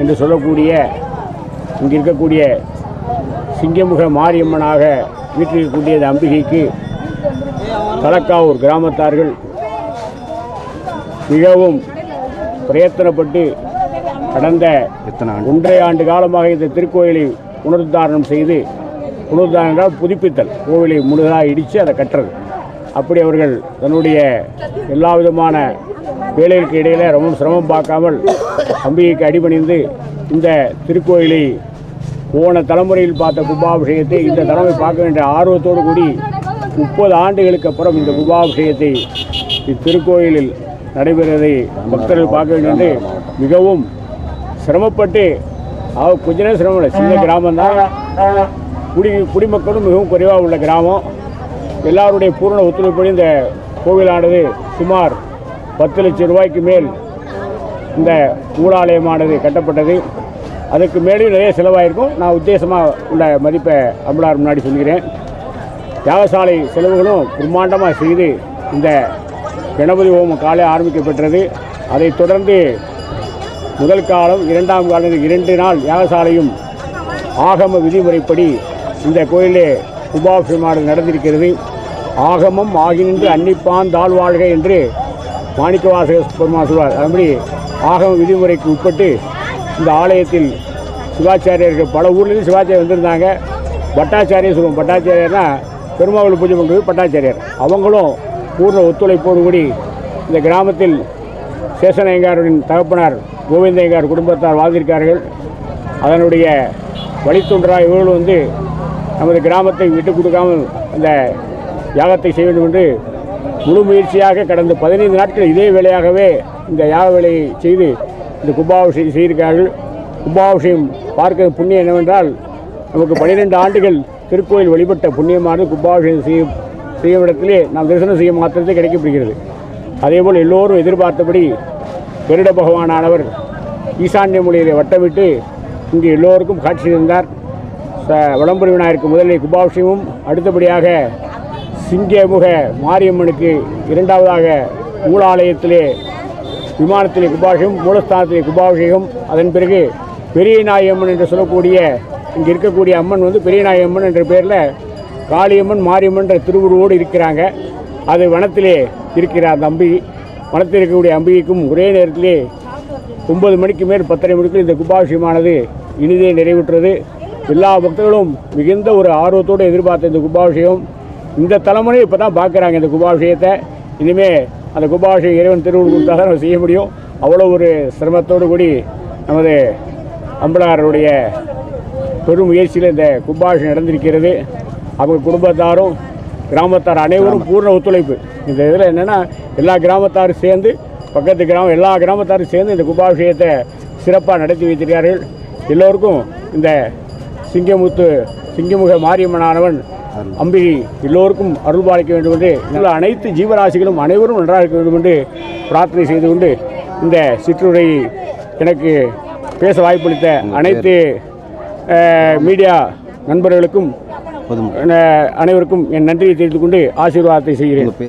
என்று சொல்லக்கூடிய இங்கே இருக்கக்கூடிய சிங்கமுக மாரியம்மனாக வீற்றிருக்கக்கூடிய இந்த அம்பிகைக்கு தலக்காவூர் கிராமத்தார்கள் மிகவும் பிரயத்தனப்பட்டு கடந்த எத்தனை ஒன்றரை ஆண்டு காலமாக இந்த திருக்கோயிலை புனருத்தாரணம் செய்து புனருத்தாரணம் என்றால் புதுப்பித்தல். கோவிலை முழுதாக இடித்து அதை கட்டுறது. அப்படி அவர்கள் தன்னுடைய எல்லா விதமான வேலைகளுக்கு இடையில் ரொம்ப சிரமம் பார்க்காமல் அம்பிகைக்கு அடிபணிந்து இந்த திருக்கோயிலை போன தலைமுறையில் பார்த்த கும்பாபிஷேகத்தை இந்த தலைமை பார்க்க வேண்டிய ஆர்வத்தோடு கூடி முப்பது ஆண்டுகளுக்கு அப்புறம் இந்த கும்பாபிஷேகத்தை இத்திருக்கோயிலில் நடைபெறுவதை பக்தர்கள் பார்க்க வேண்டும் என்று மிகவும் சிரமப்பட்டு அவ கொஞ்ச நேரம் சிரமம் இல்லை. சின்ன கிராமம் தான். குடி குடிமக்களும் மிகவும் குறைவாக உள்ள கிராமம். எல்லாருடைய பூரண ஒத்துழைப்படி இந்த கோவிலானது சுமார் பத்து லட்சம் ரூபாய்க்கு மேல் இந்த ஊடாலயமானது கட்டப்பட்டது. அதுக்கு மேலேயும் நிறைய செலவாயிருக்கும். நான் உத்தேசமாக உள்ள மதிப்பை அம்பலார் முன்னாடி சொல்கிறேன். யாகசாலை செலவுகளும் பிரம்மாண்டமாக செய்து இந்த கணபதி ஹோமம் காலை ஆரம்பிக்கப்பட்டது. அதைத் தொடர்ந்து முதல் காலம் இரண்டாம் காலம் இரண்டு நாள் யாகசாலையும் ஆகம விதிமுறைப்படி இந்த கோயிலே உபாபிஷமானது நடந்திருக்கிறது. ஆகமம் ஆகினின்று அன்னிப்பான் தாழ்வாழ்க என்று மாணிக்கவாசக பெருமாள் சொல்வார். அதுபடி ஆகம விதிமுறைக்கு உட்பட்டு இந்த ஆலயத்தில் சிவாச்சாரியர்கள் பல ஊர்லேருந்து சிவாச்சாரியர் வந்திருந்தாங்க. பட்டாச்சாரியர் சொல்லுவோம். பட்டாச்சாரியர்னா பெருமாவில் பூஜை பண்ணுறது பட்டாச்சாரியர். அவங்களும் பூர்ண ஒத்துழைப்போடு கூடி இந்த கிராமத்தில் சேஷனையங்காரின் தகப்பனார் கோவிந்தயங்கார் குடும்பத்தார் வாழ்ந்திருக்கார்கள் அதனுடைய வழித்தொன்றாக இவர்கள் வந்து நமது கிராமத்தை விட்டு கொடுக்காமல் அந்த யாகத்தை செய்ய வேண்டும் என்று முழு முயற்சியாக கடந்த பதினைந்து நாட்கள் இதே வேலையாகவே இந்த யாக வேலையை செய்து இந்த கும்பாபிஷேகம் செய்திருக்கிறார்கள். கும்பாபிஷேகம் பார்க்க புண்ணியம் என்னவென்றால் நமக்கு பன்னிரெண்டு ஆண்டுகள் திருக்கோயில் வழிபட்ட புண்ணியமானது கும்பாபிஷேகம் செய்யும் செய்யும் இடத்திலே நாம் தரிசனம் செய்ய மாத்திரத்தை கிடைக்கப்படுகிறது. அதேபோல் எல்லோரும் எதிர்பார்த்தபடி கருட பகவானானவர் ஈசான்ய மொழியிலே வட்டமிட்டு இங்கு எல்லோருக்கும் காட்சி தந்தார். ச விநாயகருக்கு முதலில் கும்பாபிஷேகமும் அடுத்தபடியாக சிங்கமுக மாரியம்மனுக்கு இரண்டாவதாக மூலாலயத்திலே விமானத்திலே கும்பாபிஷேகம் மூலஸ்தானத்திலே கும்பாபிஷேகம். அதன் பிறகு பெரிய நாயம்மன் என்று சொல்லக்கூடிய இங்கே இருக்கக்கூடிய அம்மன் வந்து பெரிய நாயம்மன் என்ற பேரில் காளியம்மன் மாரியம்மன் என்ற திருவுருவோடு இருக்கிறாங்க. அது வனத்திலே இருக்கிற அந்த அம்பி வனத்தில் இருக்கக்கூடிய அம்பிகைக்கும் ஒரே நேரத்திலே ஒன்பது மணிக்கு மேல் பத்தரை மணிக்கு இந்த கும்பாபிஷேகமானது இனிதே நிறைவுற்றது. எல்லா பக்தர்களும் மிகுந்த ஒரு ஆர்வத்தோடு எதிர்பார்த்த இந்த கும்பாபிஷேகம். இந்த தலைமுறை இப்போ தான் பார்க்குறாங்க இந்த கும்பாபிஷேகத்தை. இனிமே அந்த கும்பாபிஷேகம் இறைவன் திருவுள் கொடுத்தா தான் செய்ய முடியும். அவ்வளோ ஒரு சிரமத்தோடு கூடி நமது அம்பலாருடைய பெரும் முயற்சியில் இந்த கும்பாபிஷேகம் நடந்திருக்கிறது. அவங்க குடும்பத்தாரும் கிராமத்தார் அனைவரும் பூர்ண ஒத்துழைப்பு. இந்த இதில் என்னென்னா எல்லா கிராமத்தாரும் சேர்ந்து பக்கத்து கிராமம் எல்லா தாரும் சேர்ந்து இந்த கும்பாபிஷேகத்தை சிறப்பாக நடத்தி வைத்திருக்கிறார்கள். எல்லோருக்கும் இந்த சிங்கமுத்து சிங்கமுக மாரியம்மனானவன் அம்பிகை எல்லோருக்கும் அருள் பாலிக்க வேண்டும் என்று உள்ள அனைத்து ஜீவராசிகளும் அனைவரும் நன்றாக இருக்க வேண்டும் என்று பிரார்த்தனை செய்து கொண்டு இந்த சிற்றுரை எனக்கு பேச வாய்ப்பளித்த அனைத்து மீடியா நண்பர்களுக்கும் அனைவருக்கும் என் நன்றியை தெரிவித்துக் கொண்டு ஆசீர்வாதத்தை செய்கிறேன்.